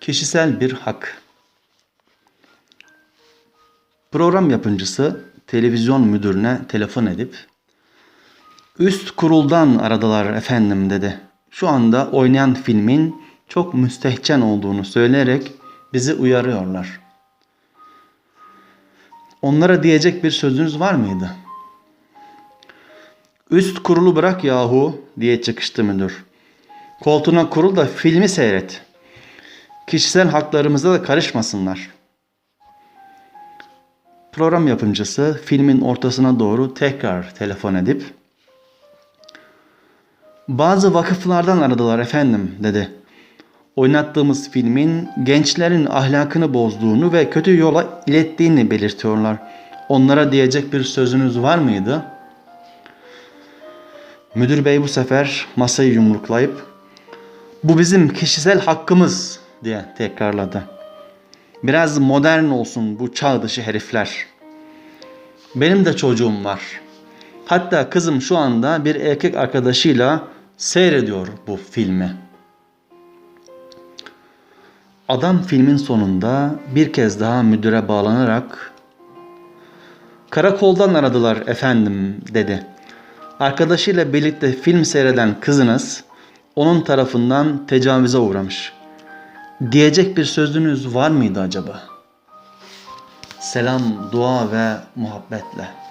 Kişisel bir hak. Program yapımcısı televizyon müdürüne telefon edip üst kuruldan aradılar efendim dedi. Şu anda oynayan filmin çok müstehcen olduğunu söyleyerek bizi uyarıyorlar. Onlara diyecek bir sözünüz var mıydı? Üst kurulu bırak yahu diye çıkıştı müdür. Koltuğuna kurul da filmi seyret. Kişisel haklarımıza da karışmasınlar. Program yapımcısı filmin ortasına doğru tekrar telefon edip bazı vakıflardan aradılar efendim dedi. Oynattığımız filmin gençlerin ahlakını bozduğunu ve kötü yola ilettiğini belirtiyorlar. Onlara diyecek bir sözünüz var mıydı? Müdür bey bu sefer masayı yumruklayıp bu bizim kişisel hakkımız diye tekrarladı. Biraz modern olsun bu çağ dışı herifler. Benim de çocuğum var. Hatta kızım şu anda bir erkek arkadaşıyla seyrediyor bu filmi. Adam filmin sonunda bir kez daha müdüre bağlanarak Karakoldan aradılar efendim dedi. Arkadaşıyla birlikte film seyreden kızınız onun tarafından tecavüze uğramış. Diyecek bir sözünüz var mıydı acaba? Selam, dua ve muhabbetle.